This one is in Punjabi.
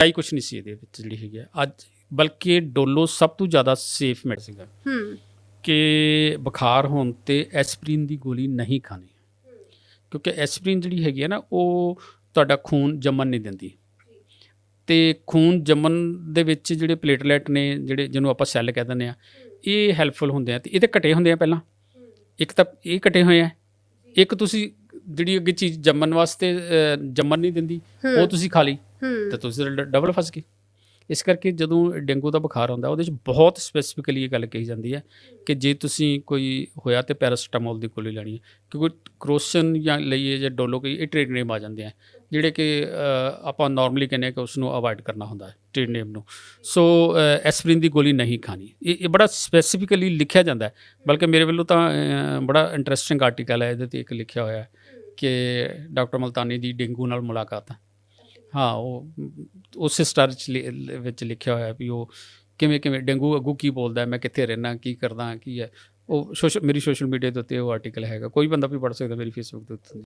ਕਾਈ ਕੁਛ ਨਹੀਂ ਸੀ ਇਹਦੇ ਵਿੱਚ ਜਿਹੜੀ ਹੈਗੀ ਆ ਅੱਜ ਬਲਕਿ ਡੋਲੋ ਸਭ ਤੋਂ ਜ਼ਿਆਦਾ ਸੇਫ ਮੈਡੀਸਿਨ ਹੈ। ਹੂੰ। ਕਿ ਬੁਖਾਰ ਹੋਣ ਤੇ ਐਸਪਰੀਨ ਦੀ ਗੋਲੀ ਨਹੀਂ ਖਾਣੀ। ਕਿਉਂਕਿ ਐਸਪਰੀਨ ਜਿਹੜੀ ਹੈਗੀ ਹੈ ਨਾ ਉਹ ਤੁਹਾਡਾ ਖੂਨ ਜੰਮਣ ਨਹੀਂ ਦਿੰਦੀ। ਤੇ ਖੂਨ ਜੰਮਣ ਦੇ ਵਿੱਚ ਜਿਹੜੇ ਪਲੇਟਲੈਟ ਨੇ ਜਿਹੜੇ ਜਿਹਨੂੰ ਆਪਾਂ ਸੈੱਲ ਕਹਿ ਦਿੰਦੇ ਆ ਇਹ ਹੈਲਪਫੁਲ ਹੁੰਦੇ ਆ। ਤੇ ਇਹਦੇ ਘਟੇ ਹੁੰਦੇ ਆ ਪਹਿਲਾਂ। ਇੱਕ ਤਾਂ ਇਹ ਘਟੇ ਹੋਏ ਆ। ਇੱਕ ਤੁਸੀਂ ਜਿਹੜੀ ਅੱਗੇ ਚੀਜ਼ ਜੰਮਣ ਵਾਸਤੇ ਜੰਮਣ ਨਹੀਂ ਦਿੰਦੀ ਉਹ ਤੁਸੀਂ ਖਾ ਲਈ। ਤਾਂ ਤੁਸੀਂ ਡਬਲ ਫਸ ਗਏ। ਇਸ ਕਰਕੇ ਜਦੋਂ ਡੇਂਗੂ ਦਾ ਬੁਖਾਰ ਹੁੰਦਾ ਉਹਦੇ ਵਿੱਚ ਬਹੁਤ ਸਪੈਸੀਫਿਕਲੀ ਇਹ ਗੱਲ ਕਹੀ ਜਾਂਦੀ ਹੈ ਕਿ ਜੇ ਤੁਸੀਂ ਕੋਈ ਹੋਇਆ ਤੇ ਪੈਰਾਸੀਟਾਮੋਲ ਦੀ ਗੋਲੀ ਲੈਣੀ ਹੈ ਕਿਉਂਕਿ ਕਰੋਸ਼ਨ ਜਾਂ ਲਈਏ ਜਾਂ ਡੋਲੋ ਕੋਈ ਇਹ ਟ੍ਰੇਡ ਨੇਮ ਆ ਜਾਂਦੇ ਆ। ਜਿਹੜੇ ਕਿ ਆਪਾਂ ਨਾਰਮਲੀ ਕਹਿੰਦੇ ਕਿ ਉਸ ਨੂੰ ਅਵੋਇਡ ਕਰਨਾ ਹੁੰਦਾ ਹੈ ਟ੍ਰੇਡ ਨੇਮ ਨੂੰ। ਸੋ ਐਸਪਰੀਨ ਦੀ ਗੋਲੀ ਨਹੀਂ ਖਾਣੀ। ਇਹ ਇਹ ਬੜਾ ਸਪੈਸੀਫਿਕਲੀ ਲਿਖਿਆ ਜਾਂਦਾ ਹੈ ਬਲਕਿ ਮੇਰੇ ਵੱਲੋਂ ਤਾਂ ਬੜਾ ਇੰਟਰਸਟਿੰਗ ਆਰਟੀਕਲ ਹੈ ਇਹਦੇ ਤੇ ਇੱਕ ਲਿਖਿਆ ਹੋਇਆ ਹੈ ਕਿ ਡਾਕਟਰ ਮਲਤਾਨੀ ਦੀ ਡੇਂਗੂ ਨਾਲ ਮੁਲਾਕਾਤ ਹਾਂ। ਹਾਂ, ਉਹ, ਉਸ ਸਟਾਰ ਚ ਲਿ- ਵਿੱਚ ਲਿਖਿਆ ਹੋਇਆ ਵੀ ਉਹ ਕਿਵੇਂ ਕਿਵੇਂ ਡੇਂਗੂ ਅੱਗੂ ਕੀ ਬੋਲਦਾ, ਮੈਂ ਕਿੱਥੇ ਰਹਿਣਾ ਕੀ ਕਰਦਾ, ਕੀ ਹੈ। ਉਹ ਸੋਸ਼ਲ ਮੇਰੀ ਸੋਸ਼ਲ ਮੀਡੀਆ ਦੇ ਉੱਤੇ ਉਹ ਆਰਟੀਕਲ ਹੈਗਾ। ਕੋਈ ਬੰਦਾ ਵੀ ਪੜ੍ਹ ਸਕਦਾ, ਮੇਰੀ ਫੇਸਬੁੱਕ ਦੇ ਉੱਤੇ।